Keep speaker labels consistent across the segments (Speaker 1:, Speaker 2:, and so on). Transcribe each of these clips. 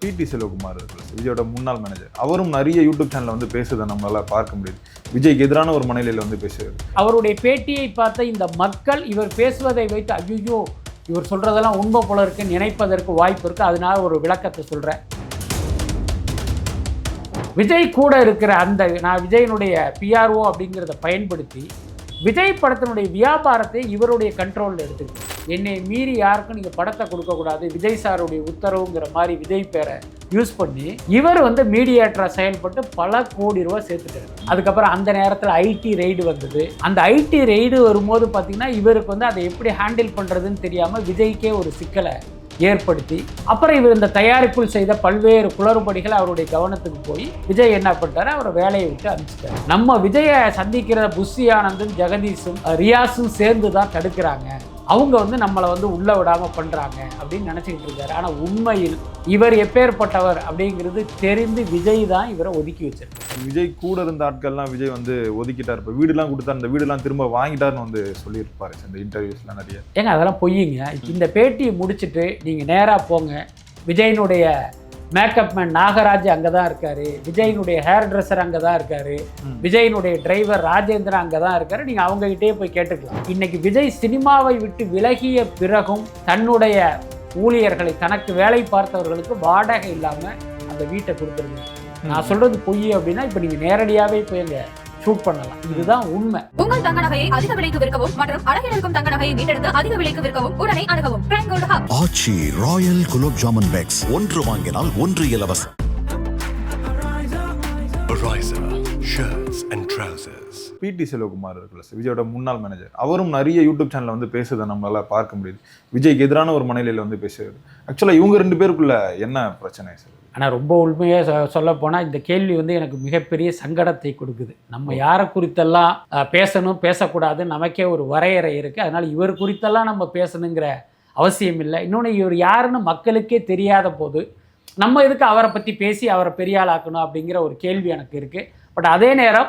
Speaker 1: பிடி செல்வகுமார் விஜயோட முன்னாள் மேனேஜர் அவரும் நிறைய யூடியூப் சேனல்ல வந்து பேசுறதை நம்மளால பார்க்க முடியுது. விஜய்க்கு எதிரான ஒரு மனநிலையில வந்து பேசுகிறது
Speaker 2: அவருடைய பேட்டியை பார்த்த இந்த மக்கள் இவர் பேசுவதை வைத்து ஐயோ இவர் சொல்றதெல்லாம் உண்மை போல இருக்கு நினைப்பதற்கு வாய்ப்பு இருக்கு அதனால ஒரு விளக்கத்தை சொல்றேன். விஜய் கூட இருக்கிற அந்த நான் விஜயனுடைய பிஆர்ஓ அப்படிங்கிறத பயன்படுத்தி விஜய் படத்தினுடைய வியாபாரத்தை இவருடைய கண்ட்ரோலில் எடுத்துக்கிட்டேன் என்னை மீறி யாருக்கும் நீங்கள் படத்தை கொடுக்கக்கூடாது விஜய் சாருடைய உத்தரவுங்கிற மாதிரி விஜய் பேரை யூஸ் பண்ணி இவர் வந்து மீடியேட்டராக செயல்பட்டு பல கோடி ரூபா சேர்த்துட்டாரு. அதுக்கப்புறம் அந்த நேரத்தில் ஐடி ரெய்டு வந்தது. அந்த ஐடி ரெய்டு வரும்போது பார்த்தீங்கன்னா இவருக்கு வந்து அதை எப்படி ஹேண்டில் பண்ணுறதுன்னு தெரியாமல் விஜய்க்கே ஒரு சிக்கலை ஏற்படுத்தி அப்புறம் இவர் இந்த தயாரிப்பில் செய்த பல்வேறு குளறுபடிகள் அவருடைய கவனத்துக்கு போய் விஜய் என்ன பண்ணிட்டாரு? அவரை வேலையை விட்டு அனுப்பிச்சிட்டாரு. நம்ம விஜயை சந்திக்கிற புஷி ஆனந்தும் ஜெகதீஷும் ரியாஸும் சேர்ந்து தான் தடுக்கிறாங்க. அவங்க வந்து நம்மளை வந்து உள்ள விடாம பண்றாங்க அப்படின்னு நினைச்சுக்கிட்டு இருக்காரு. ஆனா உண்மையில் இவர் எப்பேற்பட்டவர் அப்படிங்கிறது தெரிந்து விஜய் தான் இவரை ஒதுக்கி வச்சிருக்காரு.
Speaker 1: விஜய் கூட இருந்த ஆட்கள்லாம் விஜய் வந்து ஒதுக்கிட்டார். இப்போ வீடுலாம் கொடுத்தா அந்த வீடுலாம் திரும்ப வாங்கிட்டாருன்னு வந்து சொல்லியிருப்பாரு. இந்த இன்டர்வியூஸ்லாம் நிறைய.
Speaker 2: ஏங்க அதெல்லாம் பொய்யுங்க. இந்த பேட்டியை முடிச்சுட்டு நீங்கள் நேராக போங்க. விஜயனுடைய மேக்கப் மேன் நாகராஜ் அங்கே தான் இருக்காரு. விஜயனுடைய ஹேர் ட்ரெஸ்ஸர் அங்கே தான் இருக்காரு. விஜயனுடைய டிரைவர் ராஜேந்திரன் அங்கே தான் இருக்காரு. நீங்கள் அவங்ககிட்டயே போய் கேட்டுக்கலாம். இன்னைக்கு விஜய் சினிமாவை விட்டு விலகிய பிறகும் தன்னுடைய ஊழியர்களை தனக்கு வேலை பார்த்தவர்களுக்கு வாடகை இல்லாமல் அந்த வீட்டை கொடுத்துருங்க. நான் சொல்றது பொய் அப்படின்னா இப்போ நீங்கள் நேரடியாகவே போய் ஷூட் பண்ணலாம். இதுதான் உண்மை.
Speaker 3: உங்கள் தங்க நகையை அதிக விலைக்கு விற்கவும் மற்றும் அழகில் இருக்கும் தங்க நகையை மீட்டெடுத்து அதிக விலைக்கு விற்கவும் உடனே அணுகவும். Prime gold hub
Speaker 4: Aachi royal gulab jamun packs ஒன்று வாங்கினால் ஒன்று இலவசம்.
Speaker 1: பிடி செல்வகுமார் இருக்குல்ல சார், விஜயோட முன்னாள் மேனேஜர் அவரும் நிறைய யூடியூப் சேனலில் வந்து பேசுதை நம்மளால் பார்க்க முடியுது. விஜய்க்கு எதிரான ஒரு மனநிலையில் வந்து பேசுறாரு ஆக்சுவலாக இவங்க ரெண்டு பேருக்குள்ள என்ன பிரச்சனை சார்?
Speaker 2: ஆனால் ரொம்ப உண்மையாக சொல்ல போனால் இந்த கேள்வி வந்து எனக்கு மிகப்பெரிய சங்கடத்தை கொடுக்குது. நம்ம யாரை குறித்தெல்லாம் பேசணும் பேசக்கூடாது நமக்கே ஒரு வரையறை இருக்குது அதனால் இவர் குறித்தெல்லாம் நம்ம பேசணுங்கிற அவசியம் இல்லை. இன்னொன்று இவர் யாருன்னு மக்களுக்கே தெரியாத போது நம்ம எதுக்கு அவரை பற்றி பேசி அவரை பெரியாளாக்கணும் அப்படிங்கிற ஒரு கேள்வி எனக்கு இருக்குது பட் அதே நேரம்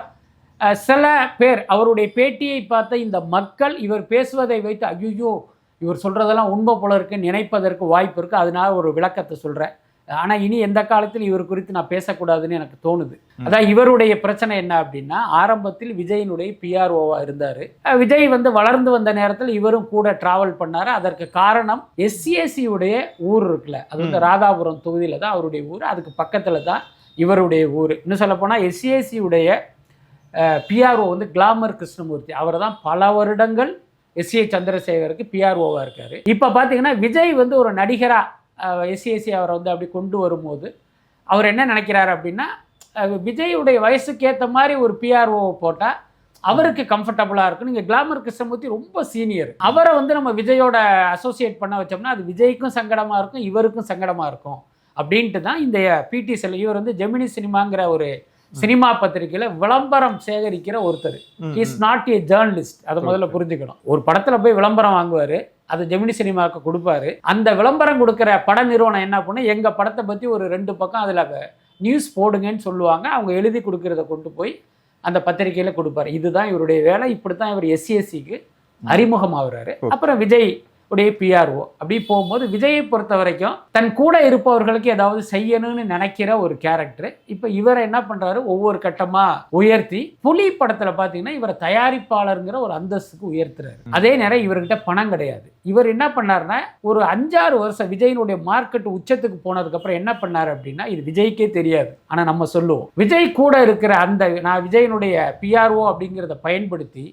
Speaker 2: சில பேர் அவருடைய பேட்டியை பார்த்த இந்த மக்கள் இவர் பேசுவதை வைத்து ஐயோ இவர் சொல்கிறதெல்லாம் உண்மை போல இருக்கு நினைப்பதற்கு வாய்ப்பு இருக்குது அதனால ஒரு விளக்கத்தை சொல்கிறேன் ஆனால் இனி எந்த காலத்தில் இவர் குறித்து நான் பேசக்கூடாதுன்னு எனக்கு தோணுது. அதான் இவருடைய பிரச்சனை என்ன அப்படின்னா ஆரம்பத்தில் விஜயினுடைய பிஆர்ஓவாக இருந்தார். விஜய் வந்து வளர்ந்து வந்த நேரத்தில் இவரும் கூட டிராவல் பண்ணார். அதற்கு காரணம் உடைய ஊர் இருக்குல்ல அது வந்து ராதாபுரம் தொகுதியில் தான் அவருடைய ஊர் அதுக்கு பக்கத்தில் தான் இவருடைய ஊர். இன்னும் சொல்லப்போனால் உடைய பிஆர்ஓ வந்து கிளாமர் கிருஷ்ணமூர்த்தி. அவர் தான் பல வருடங்கள் எஸ்ஏ சந்திரசேகருக்கு பிஆர்ஓவாக இருக்கார். இப்போ பார்த்தீங்கன்னா விஜய் வந்து ஒரு நடிகராக எஸ்சிஎஸ்சி அவரை வந்து அப்படி கொண்டு வரும்போது அவர் என்ன நினைக்கிறாரு அப்படின்னா அஹ், விஜயுடைய வயசுக்கு ஏற்ற மாதிரி ஒரு பிஆர்ஓ போட்டால் அவருக்கு கம்ஃபர்டபுளாக இருக்கும். நீங்கள் கிளாமர் கிருஷ்ணமூர்த்தி ரொம்ப சீனியர் அவரை வந்து நம்ம விஜயோட அசோசியேட் பண்ண வச்சோம்னா அது விஜய்க்கும் சங்கடமாக இருக்கும் இவருக்கும் சங்கடமாக இருக்கும். அப்படின்ட்டு தான் இந்த பிடி செல் இவர் வந்து ஜெமினி சினிமாங்கிற ஒரு சினிமா பத்திரிக்கையில் விளம்பரம் சேகரிக்கிற ஒருத்தர். இஸ் நாட் ஏ ஜேர்னலிஸ்ட் அதை முதல்ல புரிஞ்சுக்கணும். ஒரு படத்தில் போய் விளம்பரம் வாங்குவார் அதை ஜெமினி சினிமாவுக்கு கொடுப்பாரு. அந்த விளம்பரம் கொடுக்குற பட நிறுவனம் என்ன பண்ணும் எங்கள் படத்தை பற்றி ஒரு ரெண்டு பக்கம் அதில் நியூஸ் போடுங்கன்னு சொல்லுவாங்க. அவங்க எழுதி கொடுக்கறத கொண்டு போய் அந்த பத்திரிக்கையில் கொடுப்பாரு. இதுதான் இவருடைய வேலை. இப்படி தான் இவர் எஸ்சிஎஸ்சிக்கு அறிமுகமாகிறாரு. அப்புறம் விஜய் உடைய பிஆர்ஓ அப்படி போகும்போது விஜயை பொறுத்த வரைக்கும் தன் கூட இருப்பவர்களுக்கு ஏதாவது செய்யணும்னு நினைக்கிற ஒரு கேரக்டர் இப்போ இவரை என்ன பண்றாரு? ஒவ்வொரு கட்டமா உயர்த்தி புலி படத்துல பாத்தீங்கன்னா இவரை தயாரிப்பாளருங்கிற ஒரு அந்தஸ்துக்கு உயர்த்துறாரு. அதே நேரம் இவர்கிட்ட பணம் கிடையாது. இவர் என்ன பண்ணாருன்னா ஒரு அஞ்சாறு வருஷம் விஜயினுடைய மார்க்கெட் உச்சத்துக்கு போனதுக்கு அப்புறம் என்ன பண்ணாரு அப்படின்னா இது விஜய்க்கே தெரியாது. ஆனா நம்ம சொல்லுவோம். விஜய் கூட இருக்கிற அந்த நான் விஜயனுடைய பிஆர்ஓ அப்படிங்கிறத பயன்படுத்தி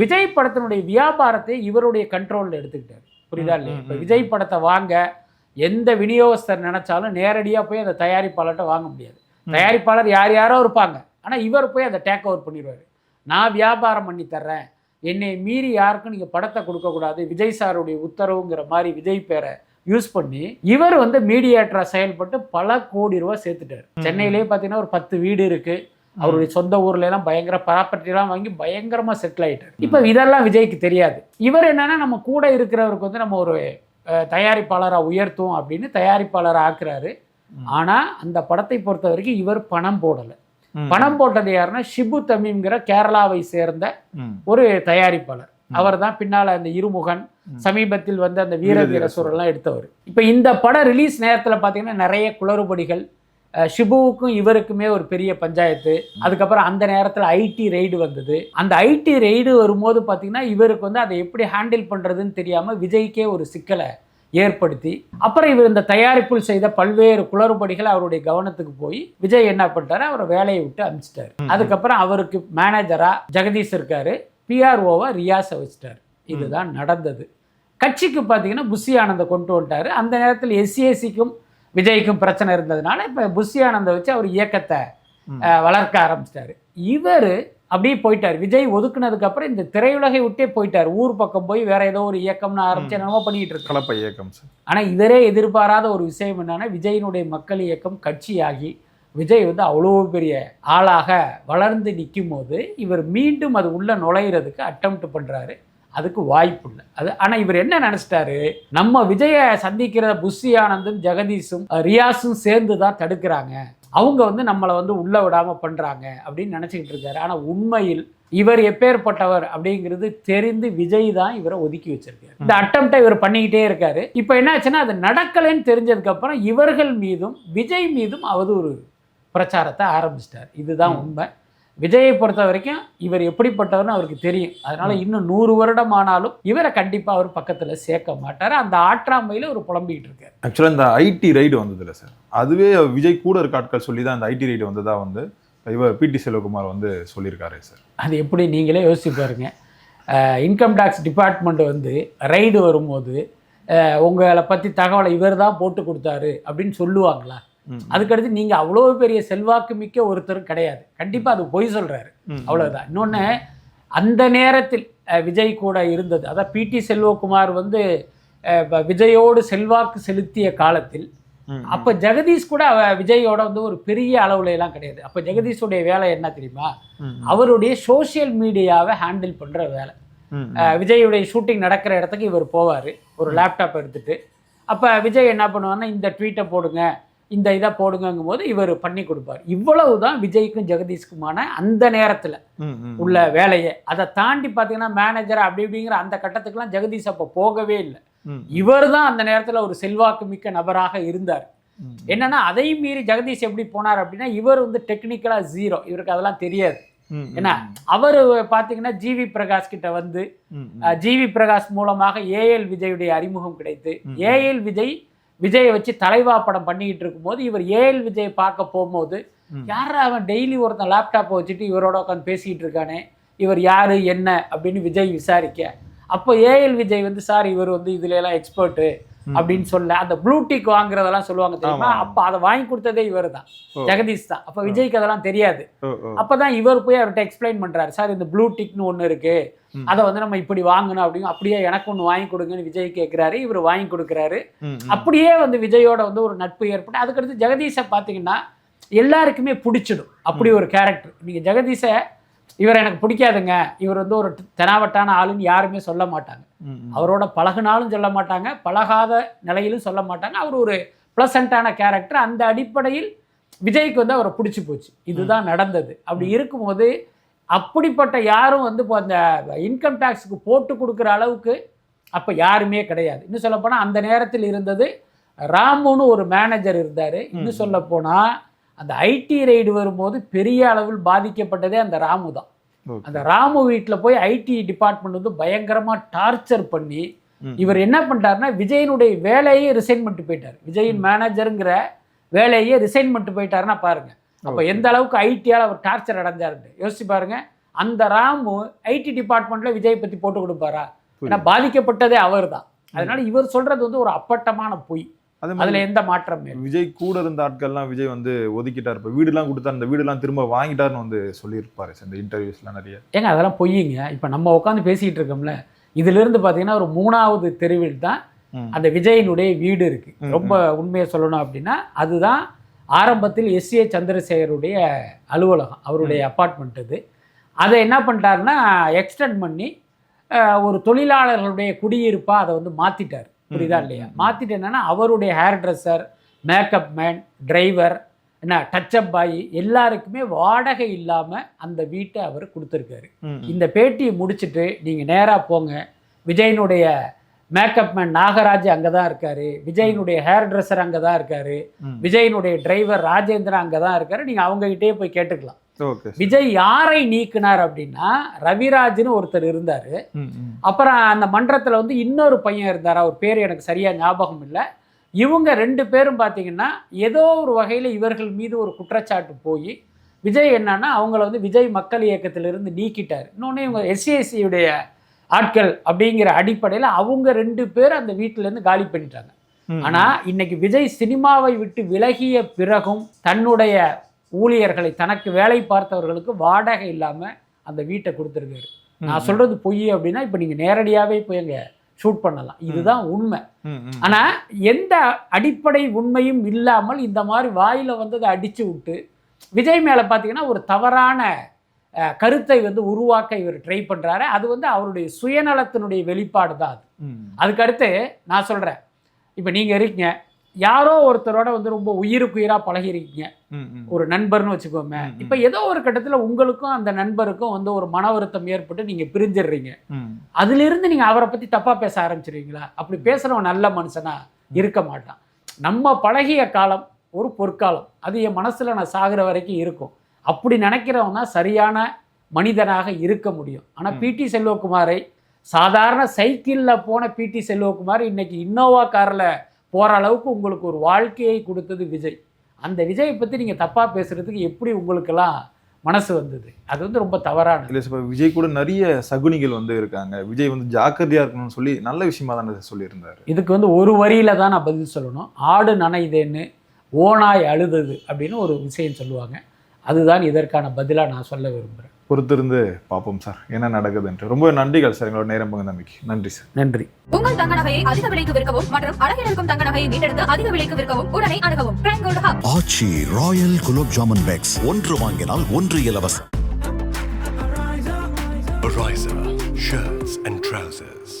Speaker 2: விஜய் படத்தினுடைய வியாபாரத்தை இவருடைய கண்ட்ரோலில் எடுத்துக்கிட்டாரு. புரியுதா இல்லையா? இப்போ விஜய் படத்தை வாங்க எந்த விநியோகஸ்தர் நினைச்சாலும் நேரடியாக போய் அந்த தயாரிப்பாளர்கிட்ட வாங்க முடியாது. தயாரிப்பாளர் யார் யாரோ இருப்பாங்க. ஆனால் இவர் போய் அதை டேக் ஓவர் பண்ணிடுவார். நான் வியாபாரம் பண்ணி தர்றேன். என்னை மீறி யாருக்கும் நீங்கள் படத்தை கொடுக்கக்கூடாது விஜய் சாருடைய உத்தரவுங்கிற மாதிரி விஜய் பேரை யூஸ் பண்ணி இவர் வந்து மீடியேட்டராக செயல்பட்டு பல கோடி ரூபா சேர்த்துட்டார். சென்னையிலே பார்த்தீங்கன்னா ஒரு பத்து வீடு இருக்கு. அவருடைய சொந்த ஊர்ல எல்லாம் பயங்கர ப்ராப்பர்ட்டிலாம் வாங்கி பயங்கரமா செட்டில் ஆயிட்டார். இப்போ இதெல்லாம் விஜய்க்கு தெரியாது. இவர் என்னன்னா நம்ம கூட இருக்கிறவருக்கு வந்து நம்ம ஒரு தயாரிப்பாளராக உயர்த்தும் அப்படின்னு தயாரிப்பாளராக ஆக்குறாரு. ஆனா அந்த படத்தை பொறுத்த வரைக்கும் இவர் பணம் போடலை. பணம் போட்டது யாருன்னா ஷிபு தமிம்ங்கிற கேரளாவை சேர்ந்த. ஒரு தயாரிப்பாளர். அவர் தான் பின்னால் அந்த இருமுகன் சமீபத்தில் வந்து அந்த வீர
Speaker 1: வீர
Speaker 2: சூரெல்லாம் எடுத்தவர். இப்போ இந்த படம் ரிலீஸ் நேரத்தில் பார்த்தீங்கன்னா நிறைய குளறுபடிகள் ஷிபுவுக்கும் இவருக்குமே ஒரு பெரிய பஞ்சாயத்து. அதுக்கப்புறம் அந்த நேரத்தில் ஐடி ரெய்டு வந்தது. அந்த ஐடி ரெய்டு வரும்போது பார்த்தீங்கன்னா இவருக்கு வந்து அதை எப்படி ஹேண்டில் பண்ணுறதுன்னு தெரியாமல் விஜய்க்கே ஒரு சிக்கலை ஏற்படுத்தி அப்புறம் இவர் இந்த தயாரிப்பில் செய்த பல்வேறு குளறுபடிகள் அவருடைய கவனத்துக்கு போய் விஜய் என்ன பண்ணிட்டாரு? அவரை வேலையை விட்டு அனுப்பிச்சிட்டாரு அதுக்கப்புறம் அவருக்கு மேனேஜரா ஜெகதீஷ் இருக்காரு. பிஆர்ஓவை ரியாஸை வச்சுட்டாரு. இதுதான் நடந்தது. கட்சிக்கு பார்த்தீங்கன்னா புஷி ஆனந்தை கொண்டு வந்துட்டாரு. அந்த நேரத்தில் எஸ்சிஎஸ்சிக்கும் விஜய்க்கும் பிரச்சனை இருந்ததுனால இப்போ புஷி ஆனந்தை வச்சு அவர் இயக்கத்தை வளர்க்க ஆரம்பிச்சிட்டாரு. இவர் அப்படியே போயிட்டார். விஜய் ஒதுக்குனதுக்கு அப்புறம் இந்த திரையுலகை விட்டே போயிட்டார். ஊர் பக்கம் போய் வேற ஏதோ ஒரு இயக்கம்னு ஆரம்பிச்சு என்னமோ பண்ணிட்டு இருக்காரு.
Speaker 1: கலப்பை இயக்கம் சார்.
Speaker 2: ஆனால் இவரே எதிர்பாராத ஒரு விஷயம் என்னன்னா விஜயினுடைய மக்கள் இயக்கம் கட்சியாகி விஜய் வந்து அவ்வளோ பெரிய ஆளாக வளர்ந்து நிற்கும் போது இவர் மீண்டும் அது உள்ள நுழையிறதுக்கு அட்டம்ப்ட் பண்ணுறாரு அதுக்கு வாய்ப்பு இல்லை. அது ஆனால் இவர் என்ன நினச்சிட்டாரு? நம்ம விஜயை சந்திக்கிற புஷி ஆனந்தும் ஜெகதீஷும் ரியாஸும் சேர்ந்து தான் தடுக்கிறாங்க. அவங்க வந்து நம்மளை வந்து உள்ள விடாம பண்றாங்க அப்படின்னு நினச்சிக்கிட்டு இருக்காரு. ஆனால் உண்மையில் இவர் எப்பேற்பட்டவர் அப்படிங்கிறது தெரிந்து விஜய் தான் இவரை ஒதுக்கி வச்சிருக்காரு. இந்த அட்டம்ப்டை இவர் பண்ணிக்கிட்டே இருக்காரு. இப்போ என்னாச்சுன்னா அது நடக்கலைன்னு தெரிஞ்சதுக்கு அப்புறம் இவர்கள் மீதும் விஜய் மீதும் அவதூறு பிரச்சாரத்தை ஆரம்பிச்சிட்டார். இதுதான் உண்மை. விஜயை பொறுத்த வரைக்கும் இவர் எப்படிப்பட்டவர்னு அவருக்கு தெரியும். அதனால இன்னும் நூறு வருடம் ஆனாலும் இவரை கண்டிப்பா அவர் பக்கத்துல சேர்க்க மாட்டார். அந்த ஆற்றாமையில ஒரு புலம்பிக்கிட்டு இருக்காரு.
Speaker 1: ஆக்சுவலாக இந்த ஐடி ரைடு வந்ததில்ல சார். அதுவே விஜய் கூட இருக்க ஆட்கள் சொல்லி தான் அந்த ஐடி ரைடு வந்ததா வந்து இவர் பிடி செல்வகுமார் வந்து சொல்லியிருக்காரு சார்.
Speaker 2: அது எப்படி நீங்களே யோசிச்சு பாருங்க. இன்கம் டேக்ஸ் டிபார்ட்மெண்ட் வந்து ரைடு வரும்போது உங்களை பற்றி தகவலை இவர் தான் போட்டு கொடுத்தாரு அப்படின்னு சொல்லுவாங்களா. அதுக்கடுத்து நீங்கள் அவ்வளோ பெரிய செல்வாக்கு மிக்க ஒருத்தர் கிடையாது. கண்டிப்பாக அது பொய் சொல்கிறாரு
Speaker 1: ம்.
Speaker 2: அவ்வளவுதான். இன்னொன்று அந்த நேரத்தில் விஜய் கூட இருந்தது. அதான் பிடி செல்வகுமார் வந்து விஜயோடு செல்வாக்கு செலுத்திய காலத்தில். அப்போ ஜெகதீஷ் கூட அவ விஜயோட வந்து ஒரு பெரிய அளவுல எல்லாம் கிடையாது. அப்போ ஜெகதீஷுடைய வேலை என்ன தெரியுமா. அவருடைய சோஷியல் மீடியாவை ஹேண்டில் பண்ணுற வேலை. விஜயுடைய ஷூட்டிங் நடக்கிற இடத்துக்கு இவர் போவார். ஒரு லேப்டாப் எடுத்துட்டு. அப்போ விஜய் என்ன பண்ணுவார்னா இந்த ட்வீட்டை போடுங்க. இந்த இதை போடுங்கங்கும் போது இவர் பண்ணி கொடுப்பார் இவ்வளவு தான் விஜய்க்கும் ஜெகதீஷ்குமான அந்த நேரத்தில். உள்ள வேலையை அதை தாண்டி பார்த்தீங்கன்னா மேனேஜர் அப்படி இப்படிங்கிற அந்த கட்டத்துக்குலாம் ஜெகதீஷ் அப்போ போகவே இல்லை. இவர் தான் அந்த நேரத்தில் ஒரு செல்வாக்கு மிக்க நபராக இருந்தார். என்னன்னா அதையும் மீறி ஜெகதீஷ் எப்படி போனார் அப்படின்னா இவர் வந்து டெக்னிக்கலாக ஜீரோ இவருக்கு அதெல்லாம் தெரியாது
Speaker 1: ம்.
Speaker 2: என்ன அவர் பார்த்தீங்கன்னா ஜிவி பிரகாஷ் கிட்ட வந்து ஜிவி பிரகாஷ் மூலமாக ஏஎல் விஜயுடைய அறிமுகம் கிடைத்து. ஏஎல் விஜய் விஜயை வச்சு தலைவா படம் பண்ணிக்கிட்டு இருக்கும்போது இவர் ஏஎல் விஜய் பார்க்க போகும்போது. யாரா அவன் டெய்லி ஒருத்தன் லேப்டாப்பை வச்சுட்டு இவரோட உட்காந்து பேசிக்கிட்டு இருக்கானே இவர் யாரு என்ன அப்படின்னு விஜய் விசாரிக்க அப்போ ஏஎல் விஜய் வந்து சார் இவர் வந்து இதுல எல்லாம் எக்ஸ்பர்ட்டு. அப்படின்னு சொல்ல அந்த ப்ளூடிக் வாங்குறதெல்லாம் சொல்லுவாங்க தெரியுமா. அப்போ அதை வாங்கி கொடுத்ததே இவர் தான். ஜெகதீஷ் தான். அப்போ விஜய்க்கு அதெல்லாம் தெரியாது. அப்பதான் இவர் போய் அவர்கிட்ட எக்ஸ்பிளைன் பண்றாரு. சார் இந்த ப்ளூ டிக்னு ஒன்று இருக்கு. அதை வந்து நம்ம இப்படி வாங்கணும் அப்படிங்க அப்படியே எனக்கு ஒன்று வாங்கி கொடுங்கன்னு விஜய் கேட்குறாரு இவர் வாங்கி கொடுக்குறாரு. அப்படியே வந்து விஜயோட வந்து ஒரு நட்பு ஏற்பட்டு அதுக்கடுத்து ஜெகதீஷை பார்த்தீங்கன்னா எல்லாருக்குமே பிடிச்சிடும். அப்படி ஒரு கேரக்டர் நீங்கள் ஜெகதீஷை இவர் எனக்கு பிடிக்காதுங்க. இவர் வந்து ஒரு தெனாவட்டான ஆளுன்னு யாருமே சொல்ல மாட்டாங்க. அவரோட பழகுனாலும் சொல்ல மாட்டாங்க. பழகாத நிலையிலும் சொல்ல மாட்டாங்க. அவர் ஒரு ப்ளசண்ட்டான கேரக்டர் அந்த அடிப்படையில் விஜய்க்கு வந்து அவரை பிடிச்சி போச்சு. இதுதான் நடந்தது. அப்படி இருக்கும்போது அப்படிப்பட்ட யாரும் வந்து இப்போ அந்த இன்கம் டேக்ஸுக்கு போட்டு கொடுக்குற அளவுக்கு அப்போ யாருமே கிடையாது. இன்னும் சொல்லப்போனால் அந்த நேரத்தில் இருந்தது ராமுன்னு ஒரு மேனேஜர் இருந்தார். இன்னும். சொல்லப்போனால் அந்த ஐடி ரைடு வரும்போது பெரிய அளவில் பாதிக்கப்பட்டதே அந்த ராமு தான். அந்த ராமு வீட்டில் போய் ஐடி டிபார்ட்மெண்ட் வந்து பயங்கரமாக டார்ச்சர் பண்ணி. இவர் என்ன பண்ணிட்டாருன்னா விஜயனுடைய வேலையே ரிசைன் பண்ணிட்டு போயிட்டார். விஜயின் மேனேஜருங்கிற வேலையே ரிசைன் பண்ணிட்டு போயிட்டாருன்னா பாருங்க. அப்போ. எந்த அளவுக்கு ஐடியால் அவர் டார்ச்சர் அடைஞ்சாருன்னு யோசிச்சு பாருங்க அந்த ராமு ஐடி டிபார்ட்மெண்ட்ல விஜய் பத்தி போட்டு கொடுப்பாரா? ஏன்னா. பாதிக்கப்பட்டதே அவர் தான் அதனால இவர் சொல்றது வந்து ஒரு அப்பட்டமான பொய். அதுல எந்த மாற்றமே.
Speaker 1: விஜய் கூட இருந்த ஆட்கள்லாம் விஜய் வந்து ஒதுக்கிட்டார். இப்போ வீடுலாம் கொடுத்தா அந்த வீடுலாம் திரும்ப வாங்கிட்டாருன்னு வந்து சொல்லியிருப்பாரு. இந்த இன்டர்வியூஸ்லாம் நிறைய.
Speaker 2: ஏங்க அதெல்லாம் பொய்யுங்க. இப்போ நம்ம உட்காந்து பேசிக்கிட்டு இருக்கோம்ல இதிலிருந்து பார்த்தீங்கன்னா ஒரு மூணாவது தெருவில் தான். அந்த விஜயனுடைய வீடு இருக்கு. ரொம்ப உண்மையை சொல்லணும் அப்படின்னா அதுதான் ஆரம்பத்தில் எஸ்ஏ சந்திரசேகருடைய அலுவலகம் அவருடைய அப்பார்ட்மெண்ட் இது. அதை என்ன பண்ணிட்டாருன்னா எக்ஸ்டெண்ட் பண்ணி ஒரு தொழிலாளர்களுடைய குடியிருப்பா அதை வந்து மாத்திட்டார். புரியுதா இல்லையா
Speaker 1: ம்.
Speaker 2: மாத்திட்டு என்னன்னா அவருடைய hair dresser makeup man driver என்ன டச்சப் பாய் எல்லாருக்குமே வாடகை இல்லாமல் அந்த வீட்டை அவர் கொடுத்துருக்காரு. இந்த பேட்டியை முடிச்சுட்டு நீங்கள் நேராக போங்க விஜயனுடைய மேக்கப் மேன் நாகராஜ் அங்கே தான் இருக்காரு விஜயினுடைய ஹேர் ட்ரெஸ்ஸர் அங்கே தான் இருக்காரு. விஜயினுடைய டிரைவர் ராஜேந்திரா அங்கே தான் இருக்காரு நீங்கள் அவங்ககிட்டயே போய் கேட்டுக்கலாம். விஜய் யாரை நீக்கினார் அப்படின்னா ரவிராஜ்னு ஒருத்தர் இருந்தார். அப்புறம் அந்த மன்றத்தில் வந்து இன்னொரு பையன் இருந்தார். அவர் பேர் எனக்கு சரியாக ஞாபகம் இல்லை. இவங்க ரெண்டு பேரும் பார்த்தீங்கன்னா ஏதோ ஒரு வகையில் இவர்கள் மீது ஒரு குற்றச்சாட்டு போய் விஜய் என்னன்னா அவங்கள வந்து விஜய் மக்கள் இயக்கத்திலிருந்து நீக்கிட்டார். இன்னொன்று இவங்க எஸ்சிஎஸ்சியுடைய ஆட்கள் அப்படிங்கிற அடிப்படையில் அவங்க ரெண்டு பேர் அந்த வீட்டிலேருந்து காலி பண்ணிட்டாங்க. ஆனால் இன்னைக்கு விஜய் சினிமாவை விட்டு விலகிய பிறகும் தன்னுடைய ஊழியர்களை தனக்கு வேலை பார்த்தவர்களுக்கு வாடகை இல்லாமல் அந்த வீட்டை கொடுத்துருக்காரு. நான் சொல்றது பொய் அப்படின்னா இப்போ நீங்கள் நேரடியாகவே போய் அங்கே ஷூட் பண்ணலாம். இதுதான் உண்மை. ஆனால் எந்த அடிப்படை உண்மையும் இல்லாமல் இந்த மாதிரி வாயில் வந்து அதை அடித்து விட்டு விஜய் மேலே பார்த்தீங்கன்னா ஒரு தவறான கருத்தை வந்து உருவாக்க இவர் ட்ரை பண்ணுறாரு அது வந்து அவருடைய சுயநலத்தினுடைய வெளிப்பாடு தான் அது. அதுக்கடுத்து நான் சொல்கிறேன் இப்போ நீங்கள் இருக்கீங்க. யாரோ ஒருத்தரோட வந்து ரொம்ப உயிருக்கு உயிராக பழகிருக்கீங்க. ஒரு நண்பர்னு வச்சுக்கோமே. இப்போ ஏதோ ஒரு கட்டத்தில் உங்களுக்கும் அந்த நண்பருக்கும் வந்து ஒரு மன வருத்தம் ஏற்பட்டு நீங்கள் பிரிஞ்சிடுறீங்க.
Speaker 1: ம்.
Speaker 2: அதிலிருந்து நீங்கள் அவரை பற்றி தப்பாக பேச ஆரம்பிச்சிருவீங்களா? அப்படி பேசுகிறவன் நல்ல மனுஷனா இருக்க மாட்டான். நம்ம பழகிய காலம் ஒரு பொற்காலம். அது என் மனசில் நான் சாகிற வரைக்கும் இருக்கும். அப்படி நினைக்கிறவன் தான் சரியான மனிதனாக இருக்க முடியும். ஆனால்
Speaker 1: ம்.
Speaker 2: பிடி செல்வகுமாரை சாதாரண சைக்கிளில் போன பிடி செல்வகுமார் இன்னைக்கு இன்னோவா காரில் போகிற அளவுக்கு உங்களுக்கு ஒரு வாழ்க்கையை கொடுத்தது விஜய். அந்த விஜயை பற்றி நீங்கள் தப்பாக பேசுகிறதுக்கு எப்படி உங்களுக்கெல்லாம் மனசு வந்தது? அது வந்து ரொம்ப தவறானது.
Speaker 1: இல்ல இப்ப விஜய் கூட நிறைய சகுனிகள் வந்து இருக்காங்க. விஜய் வந்து ஜாக்கிரதையா இருக்கணும்னு சொல்லி நல்ல விஷயமா தானே சொல்லியிருந்தாரு.
Speaker 2: இதுக்கு வந்து ஒரு வரியில தான் நான் பதில் சொல்லணும். ஆடு நனைதேன்னு ஓனாய் அழுதது அப்படின்னு ஒரு விஷயம் சொல்லுவாங்க. அதுதான் இதற்கான பதிலாக நான் சொல்ல விரும்புகிறேன்
Speaker 1: பொறுத்திருந்து பார்ப்போம் சார். என்ன நடக்குதுன்ட்டு. ரொம்ப நன்றிகள் சார் எங்களோட நேரம் பங்கு நம்பிக்கை நன்றி சார்.
Speaker 2: நன்றி.
Speaker 3: உங்கள் தங்க நகையை அதிக விலைக்கு விற்கவும் மற்றும் அழகில் இருக்கும் தங்க நகையை மீட்டெடுத்து அதிக விலைக்கு விற்கவும் உடனே அணுகவும். Prime gold hub
Speaker 4: Aachi royal gulab jamun packs ஒன்று வாங்கினால் ஒன்று இலவசம்.
Speaker 5: Shirts and trousers.